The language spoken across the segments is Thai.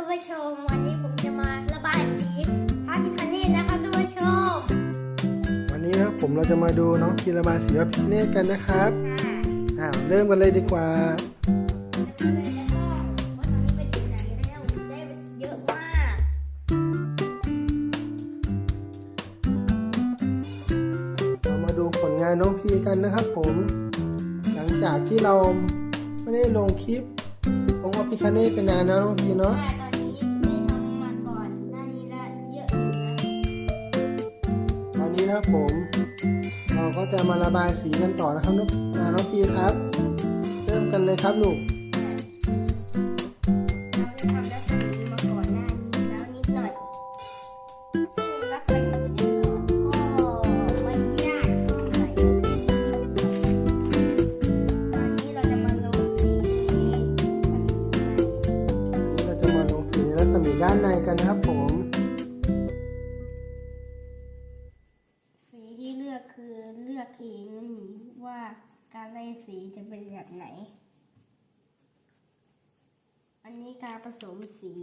ท่านผู้ชม วันนี้ผมจะมาระบายสีพระพิคเนตนะครับท่านผู้ชมวันนี้นะครับผมเราจะมาดูน้องพีระบายสีพระพิฆเนศกันนะครับค่ะอ้าวเริ่มกันเลยดีกว่าแล้วก็เลยจะต้องว่าตอนนี้เป็นที่ไหนแล้วได้เยอะมากเรามาดูผลงานน้องพีกันนะครับผม หลังจากที่เราไม่ได้ลงคลิปองค์พระพิฆเนศเป็นนานแล้วน้องพีเนาะ นะครับผม เราก็จะมาระบายสีกันต่อนะครับน้องอ่าน้องพีครับ เริ่มกันเลยครับลูก สีจะเป็นแบบไหน อันนี้การผสมสี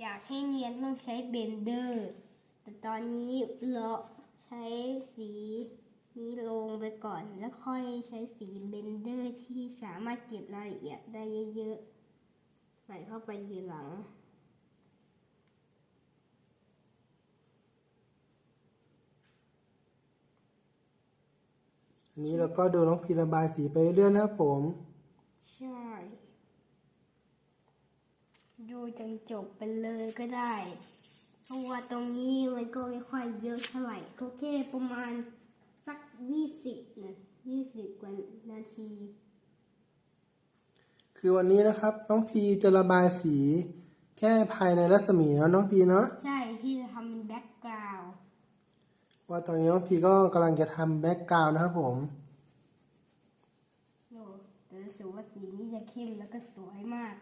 อยากให้เนียนต้องใช้เบนเดอร์ แต่ตอนนี้เราใช้สีนี้ลงไปก่อนแล้วค่อยใช้สีเบนเดอร์ที่สามารถเก็บรายละเอียดได้เยอะๆ ใส่เข้าไปทีหลัง อันนี้เราก็ดูน้องพีระบายสีไปเรื่อยๆนะครับผม ใช่ ดูจนจบไปเลยก็ได้เพราะว่าตรงนี้มันก็ไม่ค่อยเยอะเท่าไหร่ก็แค่ประมาณสักยี่สิบนะยี่สิบกว่านาที คือวันนี้นะครับ น้องพีจะระบายสีแค่ภายในรัศมีแล้วน้องพีเนาะใช่ที่จะทำเป็นแบ็กกราวด์ ว่าตอนนี้น้องพีก็กำลังจะทำแบ็กกราวน์นะครับผม โอ้แต่รู้สึกว่าสีนี้จะเข้มแล้วก็สวยมาก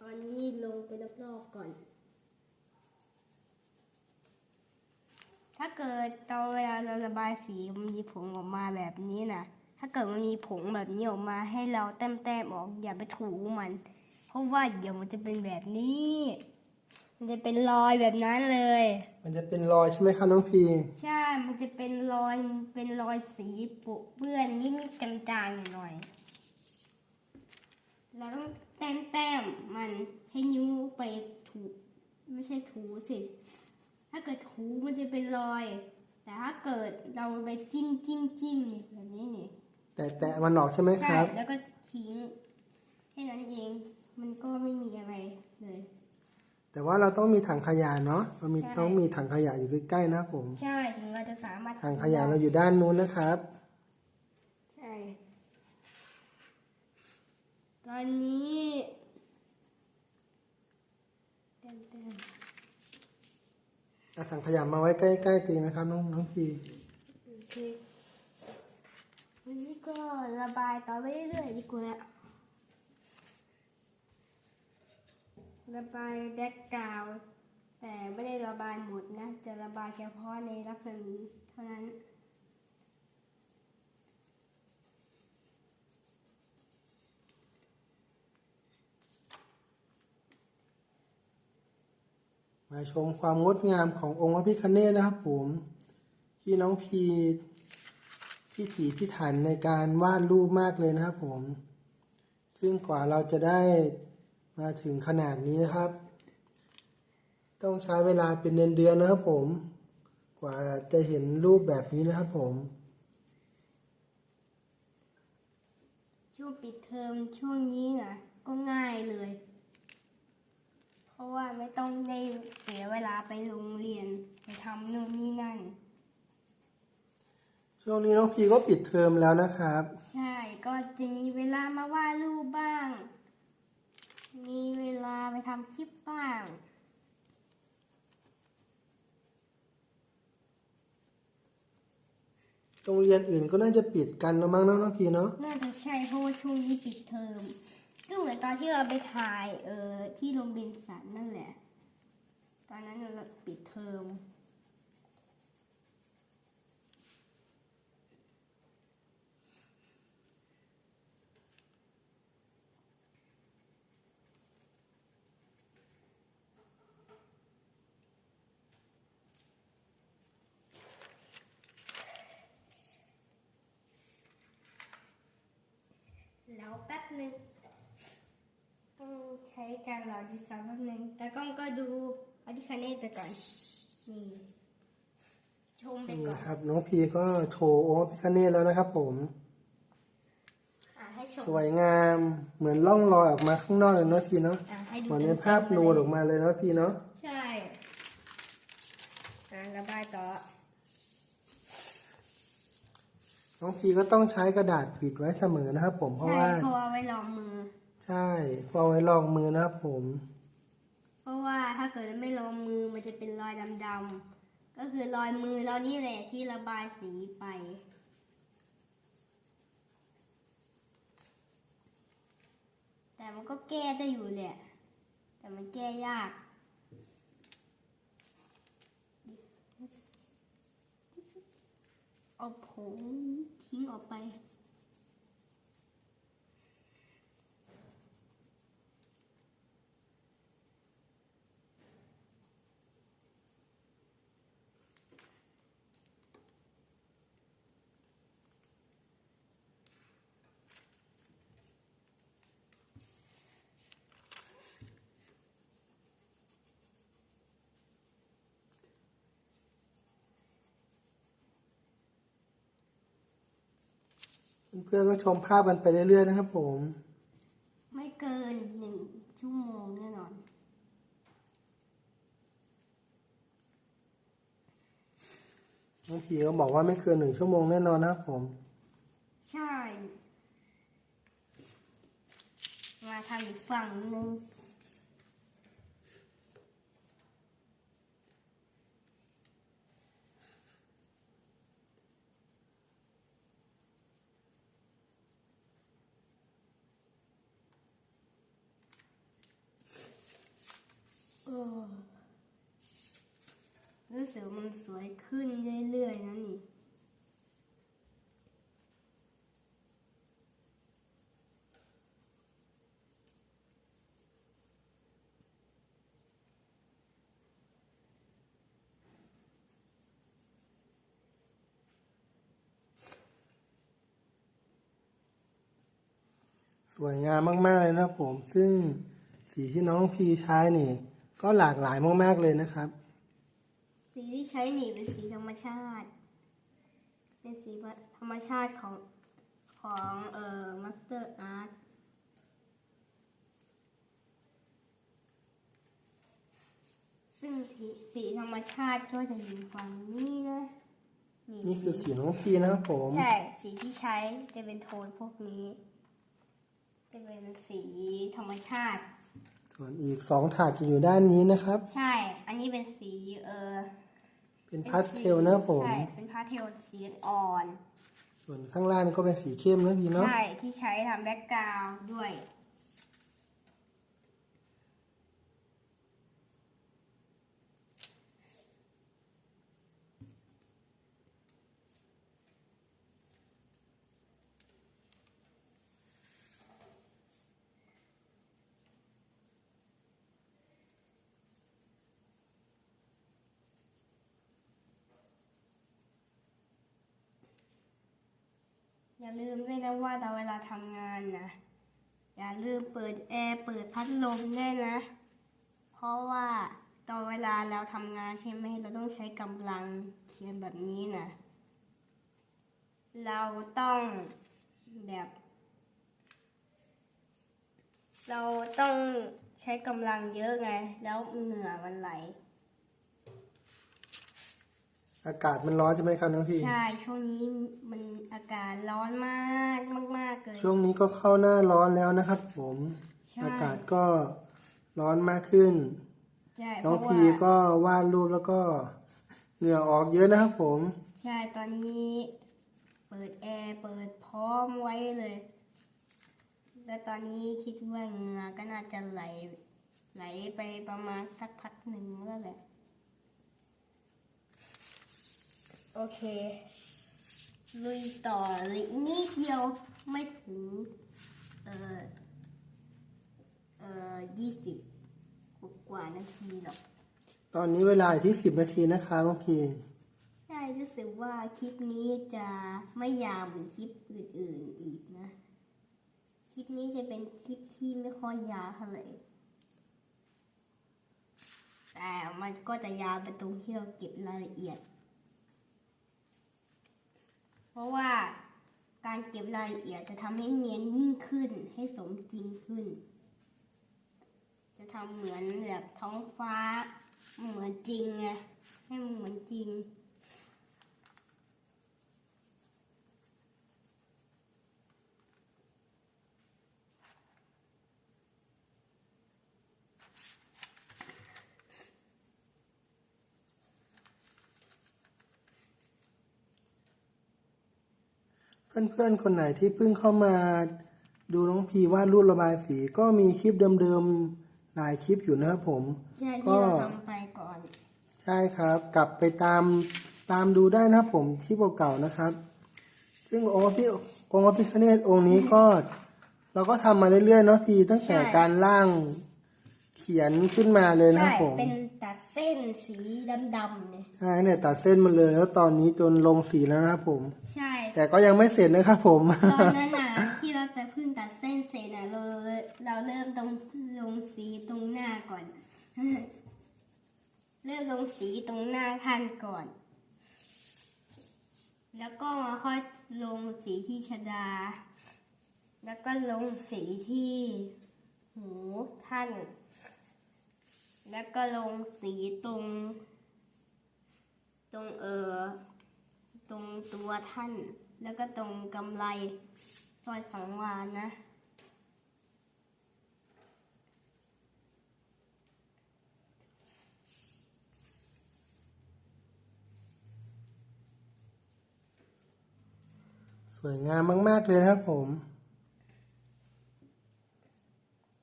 ตอนนี้ลงไปรอบๆก่อน ถ้าเกิดตอนเวลาเราระบายสีมันมีผงออกมาแบบนี้นะถ้าเกิดมันมีผงแบบนี้ออกมาให้เราแต้มๆออกอย่าไปถูมัน เพราะว่าเดี๋ยวมันจะเป็นแบบนี้ มันจะเป็นรอยแบบนั้นเลย มันจะเป็นรอยใช่ไหมครับน้องพี ใช่ มันจะเป็นรอย เป็นรอยสีปะเปื้อนนิดๆจางๆหน่อยๆเราต้องแต้มแต้มๆมันใช้นิ้วไปถูไม่ใช่ถูสิ ถ้าเกิดถูมันจะเป็นรอย แต่ถ้าเกิดเราไปจิ้มจิ้มจิ้มเนี่ยแบบนี้เนี่ยแต่แตะมันออกใช่ไหมคใช่รับแล้วก็ทิ้งแค่นั้นเอง มันก็ไม่มีอะไรเลย แต่ว่าเราต้องมีถังขยะเนาะเรามีใช่ ต้องมีถังขยะอยู่ใกล้ๆนะครับผม ใช่ถึงเราจะสามารถถังขยะเราอยู่ด้านนู้นนะครับ ใช่ ตอนนี้เต้นเต้นเอาถังขยะมาไว้ใกล้ๆตีไหมครับน้องน้องพีโอเควันนี้ก็ระบายต่อไปเรื่อยๆดีกว่า ระบายแบ็กกราวด์แต่ไม่ได้ระบายหมดนะ จะระบายเฉพาะในลักษณะนี้เท่านั้นมาชมความงดงามขององค์พระพิฆเนศนะครับผมที่น้องพีพิถีพิถันในการวาดรูปมากเลยนะครับผม ซึ่งกว่าเราจะได้ มาถึงขนาดนี้นะครับ ต้องใช้เวลาเป็นเดือนๆนะครับผม กว่าจะเห็นรูปแบบนี้นะครับผมช่วงปิดเทอมช่วงนี้นะก็ง่ายเลย เพราะว่าไม่ต้องได้เสียเวลาไปโรงเรียนไปทำนู่นนี่นั่น ช่วงนี้น้องพีก็ปิดเทอมแล้วนะครับ ใช่ก็จะมีเวลามาวาดรูปบ้าง มีเวลาไปทำคลิปบ้างโรงเรียนอื่นก็น่าจะปิดกันแล้วมั้งเนาะน้องพีเนาะน่าจะใช่เพราะว่าช่วงนี้ปิดเทอมก็เหมือนตอนที่เราไปถ่ายเออที่โรงเรียนสันนั่นแหละ ตอนนั้นเราปิดเทอม แล้วแป๊บหนึงต้องใช้การรอดีสักแป๊บหนึงแต่กล้องก็ดูอธิคเนตไปก่อนนี่ชมไปนี่ก่อนครับ น้องพีก็โชว์องค์พระพิฆเนศแล้วนะครับ ผม อะให้ชมสวยงามเหมือนล่องลอยออกมาข้างนอกเลยเนาะพี่เนาะอะให้ดูเหมือนเป็นภาพนูนออกมาเลยเนาะพี่เนาะใช่อะระบายต่อ น้องพีก็ต้องใช้กระดาษปิดไว้เสมอนะครับผมเพราะใช่ว่าเพราะว่าไว้รองมือ ใช่เพราะเอาไว้ลองมือนะครับผม เพราะว่าถ้าเกิดไม่รองมือมันจะเป็นรอยดำๆ ก็คือรอยมือเรานี่แหละที่ระบายสีไป แต่มันก็แก้ได้อยู่แหละ แต่มันแก้ยาก เอาผงทิ้งออกไป เพื่อนๆก็ชมภาพกันไปเรื่อยๆนะครับ ผม ไม่เกินหนึ่งชั่วโมงแน่นอน น้องพีก็บอกว่าไม่เกินหนึ่งชั่วโมงแน่นอนนะครับผม ใช่ มาทำอีกฝั่งหนึ่ง รู้สึกมันสวยขึ้นเรื่อยๆนะนี่สวยงามมาก ๆ เลยนะผม ซึ่งสีที่น้องพีใช้นี่ ก็หลากหลายมากๆเลยนะครับ สีที่ใช้หนีเป็นสีธรรมชาติ เป็นสีธรรมชาติของของเอ่อมาสเตอร์อาร์ตซึ่งสีสีธรรมชาติก็จะอยู่ฝั่งนี้นะนี่คือสีน้องพีนะครับผม ใช่ สีที่ใช้จะเป็นโทนพวกนี้ จะเป็นสีธรรมชาติ ส่วนอีกสองถาดจะอยู่ด้านนี้นะครับ ใช่ อันนี้เป็นสีเออเป็นพาสเทลนะครับผม ใช่ เป็นพาสเทลสีอ่อน ส่วนข้างล่างนี่ก็เป็นสีเข้มนะพี่เนาะ ใช่ ที่ใช้ทำแบ็กกราวด์ด้วย อย่าลืมด้วยนะว่าตอนเวลาทำงานนะ อย่าลืมเปิดแอร์เปิดพัดลมด้วยนะ เพราะว่าตอนเวลาเราทำงานใช่ไหมเราต้องใช้กำลังเขียนแบบนี้นะ เราต้องแบบ เราต้องใช้กำลังเยอะไง แล้วเหงื่อมันไหล อากาศมันร้อนใช่ไหมครับน้องพี่ ใช่ช่วงนี้มันอากาศร้อนมากมากๆเลย ช่วงนี้ก็เข้าหน้าร้อนแล้วนะครับ ผมใช่อากาศก็ร้อนมากขึ้น ใช่เพน้องราะพีว่าก็วาดรูปแล้วก็เหงื่อออกเยอะนะครับผม ใช่ตอนนี้ เปิดแอร์เปิดพร้อมไว้เลย แล้วตอนนี้คิดว่าเหงื่อก็น่าจะไหล ไหลไปประมาณสักพักหนึ่งแล้วแหละ โอเค ลุยต่อเลยนิดเดียวไม่ถึง เอ่อ เอ่อยี่สิบกว่านาทีหรอก ตอนนี้เวลาอยู่ที่สิบนาทีนะครับน้องพีใช่รู้สึกว่าคลิปนี้จะไม่ยาวเหมือนคลิปอื่นๆอีกนะ คลิปนี้จะเป็นคลิปที่ไม่ค่อยยาวเท่าไหร่แต่มันก็จะยาวไปตรงที่เราเก็บรายละเอียด เพราะว่าการเก็บรายละเอียดจะทำให้เนียนยิ่งขึ้นให้สมจริงขึ้น จะทำเหมือนแบบท้องฟ้าเหมือนจริงไงให้มันเหมือนจริง เพื่อนๆคนไหนที่เพิ่งเข้ามา ดูน้องพีวาดรูประบายสีก็มีคลิปเดิมๆหลายคลิปอยู่นะครับผม ใช่ก็ที่เราทำไปก่อน ใช่ครับ กลับไปตามตามดูได้นะครับผมคลิปเก่าๆนะครับ ซึ่งองค์พระพี่องค์พระพิฆเนศองค์นี้ก็ เราก็ทำมาเรื่อยๆเนาะพี่ตั้งแต่การร่างเขียนขึ้นมาเลยนะคใช่รับผมเป็นตัดเส้นสีดำๆเนี่ยใช่เนี่ยตัดเส้นมาเลยแล้วตอนนี้จนลงสีแล้วนะครับผม ใช่ แต่ก็ยังไม่เสร็จนะครับผม ตอนนั้นน่ะ ที่เราจะเพิ่งตัดเส้นเสร็จน่ะเราเราเริ่มตรงลงสีตรงหน้าก่อน เริ่มลงสีตรงหน้าท่านก่อน แล้วก็มาค่อยลงสีที่ชดา แล้วก็ลงสีที่หูท่าน แล้วก็ลงสีตรง ตรงเออตรงตัวท่าน แล้วก็ตรงกำไรรอยสังวานนะ สวยงามมาก ๆ เลยนะครับผม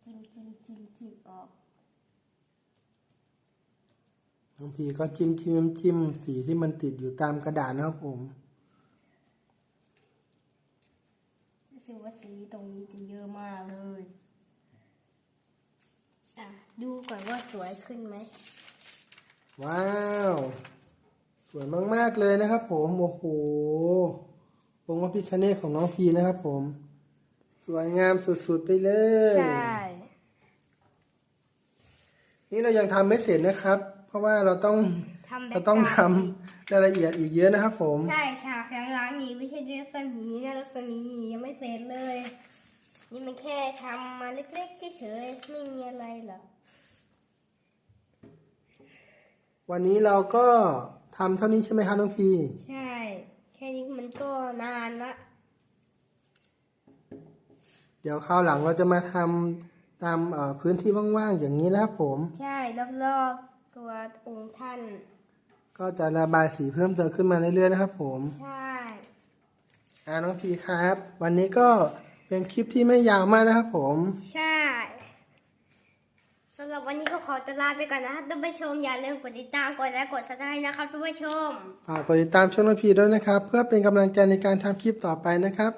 จิ้มจิ้มจิ้มจิ้มออก น้องพีก็จิ้มจิ้มจิ้มสีที่มันติดอยู่ตามกระดาษนะครับผมรู้สึกว่าสีตรงนี้จะเยอะมากเลยอะดูก่อนว่าสวยขึ้นไหมว้าว สวยมากๆเลยนะครับ ผมโอ้โหองค์พระพิฆเนศของน้องพีนะครับ ผม สวยงามสุดๆไปเลยใช่นี่เรายังทำไม่เสร็จนะครับ เพราะว่าเราต้องทำแบ็เราคต้องกทราวด์ำรายละเอียดอีกเยอะนะครับผม ใช่ฉากหลังๆนี้ไม่ใช่รัศมีนะรัศมียังไม่เสร็จเลย นี่มันแค่ทำมาเล็กๆเฉยๆไม่มีอะไรหรอกวันนี้เราก็ทำเท่านี้ใช่ไหมครับน้องพี ใช่ แค่นี้มันก็นานละ เดี๋ยวคราวหลังเราจะมาทำตามเอ่อพื้นที่ว่างๆอย่างนี้นะครับผม ใช่รอบๆ ตัวองค์ท่าน ก็จะระบายสีเพิ่มเติมขึ้นมาเรื่อยๆนะครับ ผมใช่อ่าน้องพีครับ วันนี้ก็เป็นคลิปที่ไม่ยาวมากนะครับ ผมใช่สำหรับวันนี้ก็ขอจะลาไปก่อนนะครับท่านผู้ชมอย่าลืมกดติดตามกดไลค์กดซับสไครต์นะครับท่านผู้ชมฝากกดติดตามช่องน้องพีด้วยนะครับ เพื่อเป็นกำลังใจในการทำคลิปต่อไปนะครับ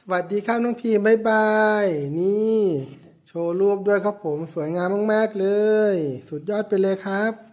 สวัสดีครับน้องพีบ๊ายบายนี่ โชว์รูปด้วยครับผมสวยงามมากๆเลย สุดยอดไปเลยครับ